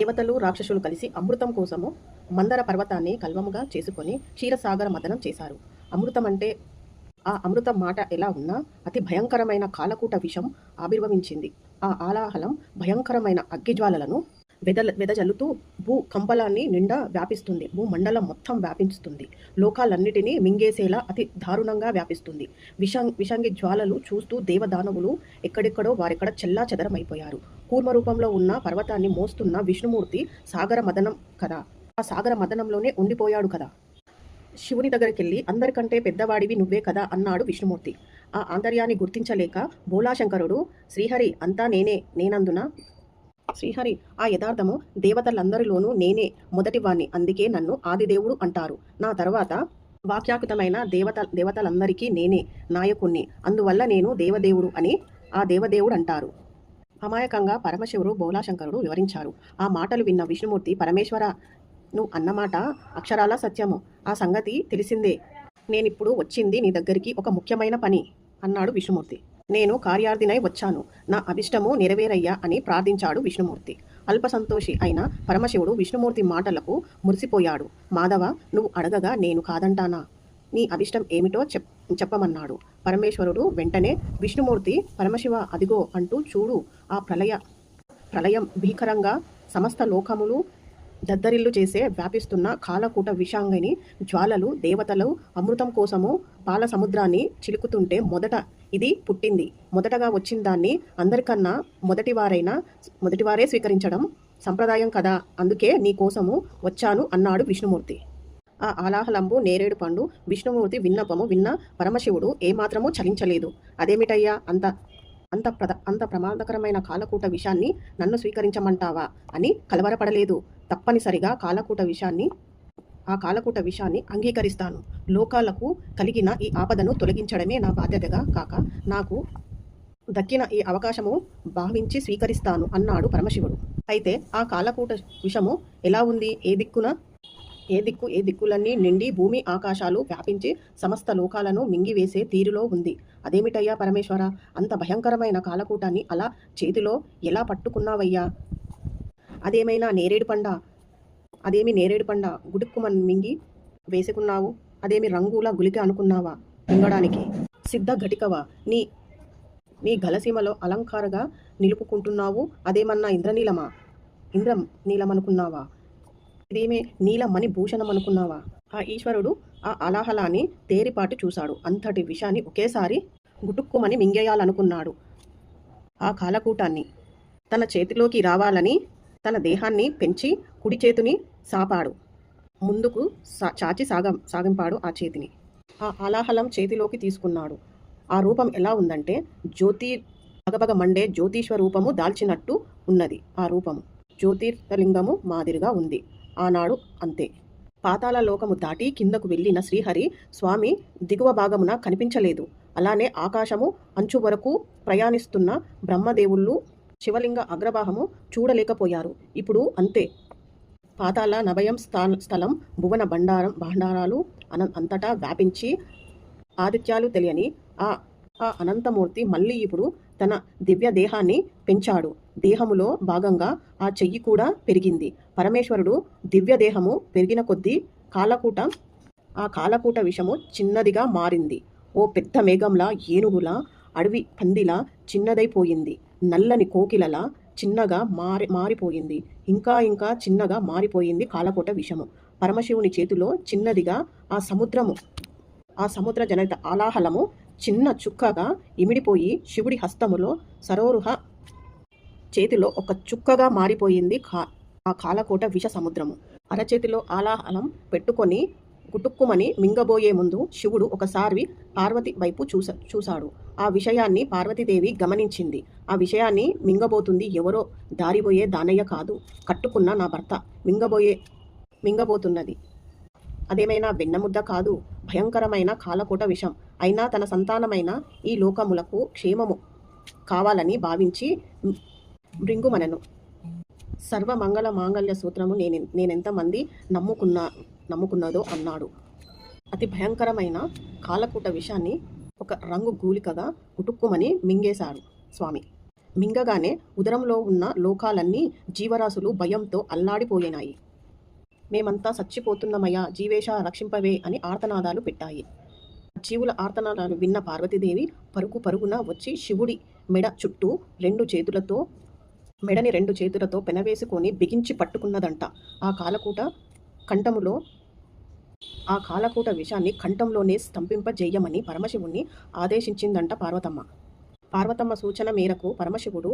దేవతలు రాక్షసులు కలిసి అమృతం కోసము మందర పర్వతాన్ని కల్వముగా చేసుకొని క్షీరసాగర మదనం చేశారు. అమృతం అంటే ఆ అమృతం మాట ఎలా ఉన్నా అతి భయంకరమైన కాలకూట విషం ఆవిర్భవించింది. ఆ ఆలాహలం భయంకరమైన అగ్గిజ్వాలలను వెదల వెదజల్లుతూ భూ కంపలాన్ని నిండా వ్యాపిస్తుంది. భూమండలం మొత్తం వ్యాపిస్తుంది లోకాలన్నిటినీ మింగేసేలా అతి దారుణంగా వ్యాపిస్తుంది. విషం విషంగి జ్వాలలు చూస్తూ దేవదానవులు ఎక్కడెక్కడో వారెక్కడ చెల్లా చెదరమైపోయారు. కూర్మ రూపంలో ఉన్న పర్వతాన్ని మోస్తున్న విష్ణుమూర్తి సాగర మదనం కదా? ఆ సాగర మదనంలోనే ఉండిపోయాడు కదా? శివుని దగ్గరికి వెళ్ళి అందరికంటే పెద్దవాడివి నువ్వే కదా అన్నాడు విష్ణుమూర్తి. ఆ ఆంతర్యాన్ని గుర్తించలేక భోలాశంకరుడు శ్రీహరి అంతా నేనే నేనందున? శ్రీహరి ఆ యథార్థము దేవతలందరిలోనూ నేనే మొదటివాణ్ణి అందుకే నన్ను ఆదిదేవుడు అంటారు. నా తర్వాత వాక్యాకృతమైన దేవత దేవతలందరికీ నేనే నాయకుణ్ణి అందువల్ల నేను దేవదేవుడు అని ఆ దేవదేవుడు అంటారు. అమాయకంగా పరమశివుడు బోలాశంకరుడు వివరించారు. ఆ మాటలు విన్న విష్ణుమూర్తి పరమేశ్వర నువ్వు అన్నమాట అక్షరాల సత్యము? ఆ సంగతి తెలిసిందే. నేనిప్పుడు వచ్చింది నీ దగ్గరికి ఒక ముఖ్యమైన పని అన్నాడు విష్ణుమూర్తి. నేను కార్యార్థినై వచ్చాను. నా అభిష్టము నెరవేరయ్యా అని ప్రార్థించాడు విష్ణుమూర్తి. అల్పసంతోషి అయిన పరమశివుడు విష్ణుమూర్తి మాటలకు మురిసిపోయాడు. మాధవ నువ్వు అడగగా నేను కాదంటానా? నీ అభిష్టం ఏమిటో చెప్ చెప్పమన్నాడు. పరమేశ్వరుడు వెంటనే విష్ణుమూర్తి పరమశివ అదిగో అంటూ చూడు ఆ ప్రళయ ప్రళయం భీకరంగా సమస్త లోకములు దద్దరిల్లు చేసే వ్యాపిస్తున్న కాలకూట విషాంగిని జ్వాలలు దేవతలు అమృతం కోసము పాల సముద్రాన్ని చిలుకుతుంటే మొదట ఇది పుట్టింది. మొదటగా వచ్చిన దాన్ని అందరికన్నా మొదటివారైన మొదటివారే స్వీకరించడం సంప్రదాయం కదా. అందుకే నీ కోసము వచ్చాను అన్నాడు విష్ణుమూర్తి. ఆ ఆలాహలంబు నేరేడు పండు విష్ణుమూర్తి విన్నపము విన్న పరమశివుడు ఏమాత్రమూ చలించలేదు. అదేమిటయ్యా అంత అంత ప్రద అంత ప్రమాదకరమైన కాలకూట విషాన్ని నన్ను స్వీకరించమంటావా? అని కలవరపడలేదు. తప్పనిసరిగా కాలకూట విషాన్ని ఆ కాలకూట విషాన్ని అంగీకరిస్తాను. లోకాలకు కలిగిన ఈ ఆపదను తొలగించడమే నా బాధ్యతగా కాక నాకు దక్కిన ఈ అవకాశము భావించి స్వీకరిస్తాను అన్నాడు పరమశివుడు. అయితే ఆ కాలకూట విషము ఎలా ఉంది? ఏ దిక్కున ఏ దిక్కు ఏ దిక్కులన్నీ నిండి భూమి ఆకాశాలు వ్యాపించి సమస్త లోకాలను మింగివేసే తీరులో ఉంది. అదేమిటయ్యా పరమేశ్వర? అంత భయంకరమైన కాలకూటాన్ని అలా చేతిలో ఎలా పట్టుకున్నావయ్యా? అదేమైనా నేరేడు పండ? అదేమి నేరేడు పండ? గుడుక్కుమని మింగి వేసుకున్నావు? అదేమి రంగుల గులిక అనుకున్నావా? మింగడానికి సిద్ధ ఘటికవా? నీ నీ గలసీమలో అలంకారగా నిలుపుకుంటున్నావు? అదేమన్నా ఇంద్రనీలమా? ఇంద్రం నీలం అనుకున్నావా ఇదేమే నీలమ్మని భూషణం అనుకున్నావా? ఆ ఈశ్వరుడు ఆ అలాహలాన్ని తేరిపాటు చూశాడు. అంతటి విషాన్ని ఒకేసారి గుటుక్కుమని మింగేయాలనుకున్నాడు. ఆ కాలకూటాన్ని తన చేతిలోకి రావాలని తన దేహాన్ని పెంచి కుడి చేతిని సాపాడు. ముందుకు సా చాచి సాగ సాగింపాడు ఆ చేతిని. ఆ అలాహలం చేతిలోకి తీసుకున్నాడు. ఆ రూపం ఎలా ఉందంటే జ్యోతి భగభగ మండే జ్యోతిష్వ రూపము దాల్చినట్టు ఉన్నది. ఆ రూపము జ్యోతిర్లింగము మాదిరిగా ఉంది. ఆనాడు అంతే. పాతాళ లోకము దాటి కిందకు వెళ్ళిన శ్రీహరి స్వామి దిగువ భాగమున కనిపించలేదు. అలానే ఆకాశము అంచు వరకు ప్రయాణిస్తున్న బ్రహ్మదేవుళ్ళు శివలింగ అగ్రభాగము చూడలేకపోయారు. ఇప్పుడు అంతే. పాతాళ నభయం స్థా స్థలం భువన భండారం భాండారాలు అన అంతటా వ్యాపించి ఆదిత్యాలు తెలియని ఆ ఆ అనంతమూర్తి మళ్ళీ ఇప్పుడు తన దివ్య దేహాన్ని పెంచాడు. దేహములో భాగంగా ఆ చెయ్యి కూడా పెరిగింది. పరమేశ్వరుడు దివ్య దేహము పెరిగిన కొద్దీ కాలకూట ఆ కాలకూట విషము చిన్నదిగా మారింది. ఓ పెద్ద మేఘంలా ఏనుగులా అడవి పందిలా చిన్నదైపోయింది నల్లని కోకిలలా చిన్నగా మారి మారిపోయింది. ఇంకా ఇంకా చిన్నగా మారిపోయింది కాలకోట విషము. పరమశివుని చేతిలో చిన్నదిగా ఆ సముద్రము ఆ సముద్ర జనిత ఆలాహలము చిన్న చుక్కగా ఇమిడిపోయి శివుడి హస్తములో సరోరుహ చేతిలో ఒక చుక్కగా మారిపోయింది కా ఆ కాలకోట విష సముద్రము. అరచేతిలో ఆలాహలం పెట్టుకొని గుటుక్కుమని మింగబోయే ముందు శివుడు ఒకసారి పార్వతి వైపు చూస చూశాడు. ఆ విషయాన్ని పార్వతీదేవి గమనించింది. ఆ విషయాన్ని మింగబోతుంది ఎవరో దారిపోయే దానయ్య కాదు. కట్టుకున్న నా భర్త మింగబోయే మింగబోతున్నది. అదేమైనా వెన్నముద్ద కాదు. భయంకరమైన కాలకూట విషం. అయినా తన సంతానమైన ఈ లోకములకు క్షేమము కావాలని భావించి మృంగుమనను. సర్వమంగళ మాంగళ్య సూత్రము నేను నేనెంతమంది నమ్ముకున్నా నమ్ముకున్నదో అన్నాడు. అతి భయంకరమైన కాలకూట విషాన్ని ఒక రంగు గూలికగా కుటుక్కుమని మింగేశాడు స్వామి. మింగగానే ఉదరంలో ఉన్న లోకాలన్నీ జీవరాశులు భయంతో అల్లాడిపోయినాయి. మేమంతా చచ్చిపోతున్నామయ్యా జీవేశ రక్షింపవే అని ఆర్తనాదాలు పెట్టాయి. జీవుల ఆర్తనాదాలు విన్న పార్వతీదేవి పరుగు పరుగున వచ్చి శివుడి మెడ చుట్టూ రెండు చేతులతో మెడని రెండు చేతులతో పెనవేసుకొని బిగించి పట్టుకున్నదంట. ఆ కాలకూట కంఠములో ఆ కాలకూట విషాన్ని కంఠంలోనే స్తంభింపజేయమని పరమశివుణ్ణి ఆదేశించిందంట పార్వతమ్మ. పార్వతమ్మ సూచన మేరకు పరమశివుడు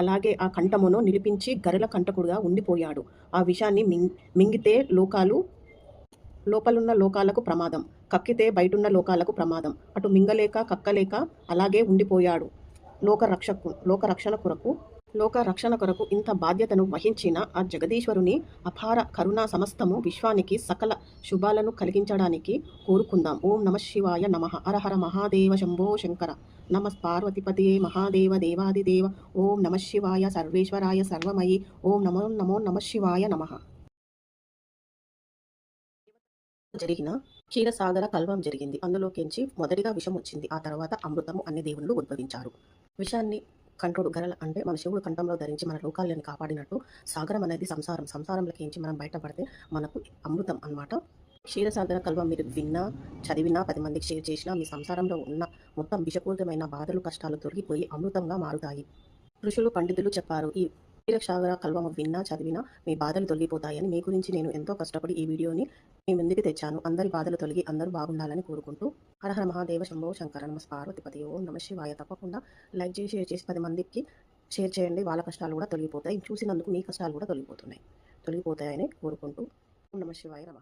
అలాగే ఆ కంఠమును నిలిపించి గరల కంటకుడుగా ఉండిపోయాడు. ఆ విషాన్ని మింగ్ మింగితే లోకాలు లోపలున్న లోకాలకు ప్రమాదం కక్కితే బయటున్న లోకాలకు ప్రమాదం అటు మింగలేక కక్కలేక అలాగే ఉండిపోయాడు. లోక రక్షకు లోక రక్షణ కొరకు లోక రక్షణ కొరకు ఇంత బాధ్యతను వహించిన ఆ జగదీశ్వరుని అపార కరుణా సమస్తము విశ్వానికి సకల శుభాలను కలిగించడానికి కోరుకుందాం. ఓం నమ శివాయ నమ. అరహర మహాదేవ శంభో శంకర. నమ మహాదేవ దేవాదిదేవ ఓం నమ శివాయ సర్వేశ్వరాయ సర్వమయి ఓం నమో నమో నమ శివాయ నమ జరిగిన క్షీరసాగర కల్వం జరిగింది. అందులోకించి మొదటిగా విషం వచ్చింది. ఆ తర్వాత అమృతము అన్ని దేవుళ్ళు ఉద్భవించారు. విషాన్ని కంఠుడు గరల అంటే మన శివుడు కంఠంలో ధరించి మన లోకాలను కాపాడినట్టు సాగరం అనేది సంసారం. సంసారంలోకించి మనం బయటపడితే మనకు అమృతం అన్నమాట. క్షీరసాగర కల్వం మీరు విన్నా చదివినా పది మందికి షేర్ చేసినా మీ సంసారంలో ఉన్న మొత్తం విషపూరితమైన బాధలు కష్టాలు తొలగిపోయి అమృతంగా మారుతాయి. ఋషులు పండితులు చెప్పారు ఈ క్షీరసాగర కల్వం విన్నా చదివినా మీ బాధలు తొలగిపోతాయని. మీ గురించి నేను ఎంతో కష్టపడి ఈ వీడియోని మీ ముందుకు తెచ్చాను. అందరి బాధలు తొలగి అందరూ బాగుండాలని కోరుకుంటూ హరహర మహాదేవ శంభో శంకర నమ పార్వతిపతి ఓం నమ శివాయ. తప్పకుండా లైక్ చేసి షేర్ చేసి పది మందికి షేర్ చేయండి. వాళ్ళ కష్టాలు కూడా తొలగిపోతాయి. చూసినందుకు మీ కష్టాలు కూడా తొలగిపోతున్నాయి. తొలగిపోతాయని కోరుకుంటూ నమ శివాయ నమ.